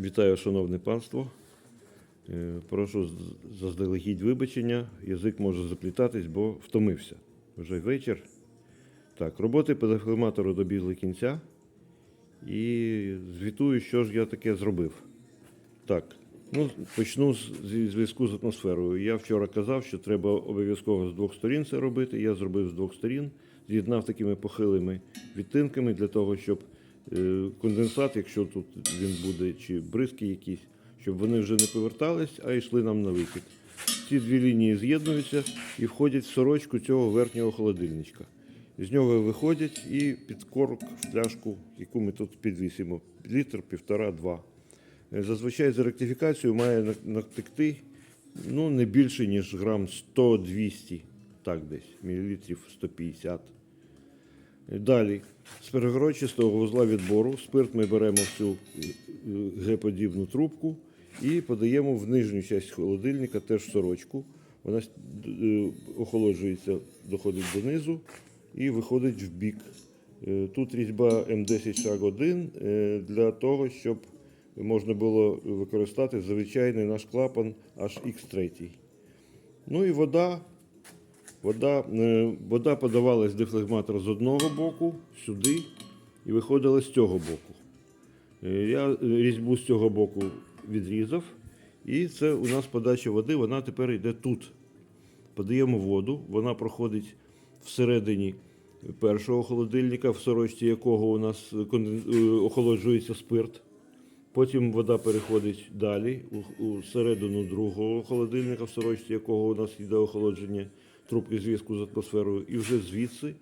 Вітаю, шановне панство. Е, Прошу заздалегідь вибачення. Язик може заплітатись, бо втомився. Вже вечір. Так, роботи педофілматору добігли кінця. І звітую, що ж я таке зробив. Так, ну почну з- зв'язку з атмосферою. Я вчора казав, що треба обов'язково з двох сторін це робити. Я зробив з двох сторін, з'єднав такими похилими відтинками для того, щоб конденсат, якщо тут він буде, чи бризки якісь, щоб вони вже не повертались, а йшли нам на вихід. Ці дві лінії з'єднуються і входять в сорочку цього верхнього холодильничка. З нього виходять і під корок в пляшку, яку ми тут підвісимо, літр, півтора, два. Е, Зазвичай за ректифікацію має натекти ну, не більше, ніж грам 100-200, так десь, мілілітрів 150. Далі, з перегородчистого вузла відбору спирт ми беремо в цю е, е, Г-подібну трубку і подаємо в нижню частину холодильника, теж сорочку. Вона е, охолоджується, доходить донизу і виходить в бік. Тут різьба М10 шаг 1 е, для того, щоб можна було використати звичайний наш клапан HX3. Ну і вода. Вода, е, вода подавалась дефлегматор з одного боку сюди і виходила з цього боку. Е, Я різьбу з цього боку відрізав, і це у нас подача води, вона тепер йде тут. Подаємо воду, вона проходить всередині першого холодильника, в сорочці якого у нас е, охолоджується спирт. Потім вода переходить далі, у середину другого холодильника, в сорочці якого у нас йде охолодження трубки зв'язку з атмосферою, і вже звідси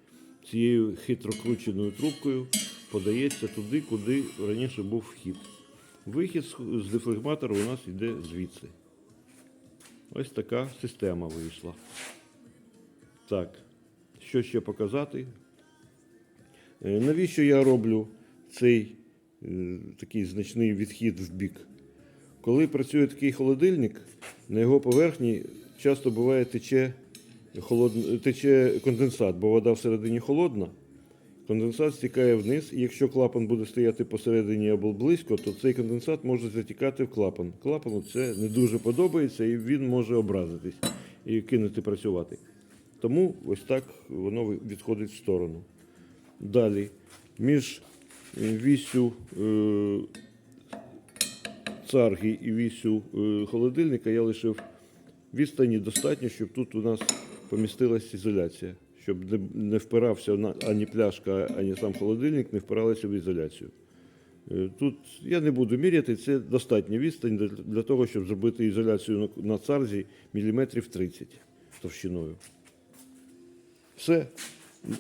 цією хитро крученою трубкою подається туди, куди раніше був вхід. Вихід з- з дефлегматора у нас йде звідси. Ось така система вийшла. Так, що ще показати? Е, Навіщо я роблю цей е, такий значний відхід в бік? Коли працює такий холодильник, на його поверхні часто буває тече, холод... тече конденсат, бо вода всередині холодна. Конденсат стікає вниз, і якщо клапан буде стояти посередині або близько, то цей конденсат може затікати в клапан. Клапану це не дуже подобається і він може образитись і кинути працювати. Тому ось так воно відходить в сторону. Далі, між е, вісю е, царги і вісю е, холодильника я лишив відстані достатньо, щоб тут у нас помістилася ізоляція, щоб не, впирався ані пляшка, ані сам холодильник, не впиралися в ізоляцію. Е, Тут я не буду міряти, це достатня відстань для, того, щоб зробити ізоляцію на, царзі міліметрів 30 товщиною. Все.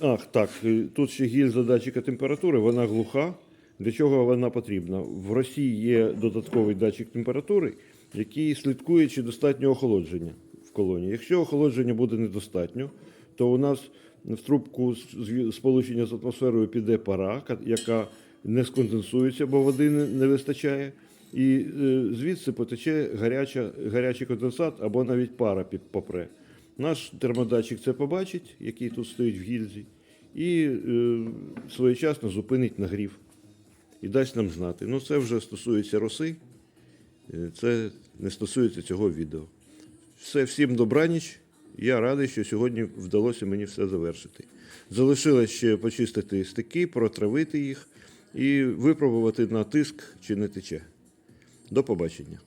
Ах, так, е, тут ще гільза датчика температури, вона глуха. Для чого вона потрібна? В Росії є додатковий датчик температури, який слідкує, чи достатньо охолодження колонії. Якщо охолодження буде недостатньо, то у нас в трубку сполучення з атмосферою піде пара, яка не сконденсується, бо води не, вистачає. І е, звідси потече гаряча, гарячий конденсат або навіть пара попре. Наш термодатчик це побачить, який тут стоїть в гільзі, і е, своєчасно зупинить нагрів і дасть нам знати. Ну, це вже стосується роси, е, це не стосується цього відео. Все, всім добраніч. Я радий, що сьогодні вдалося мені все завершити. Залишилось ще почистити стики, протравити їх і випробувати на тиск, чи не тече. До побачення.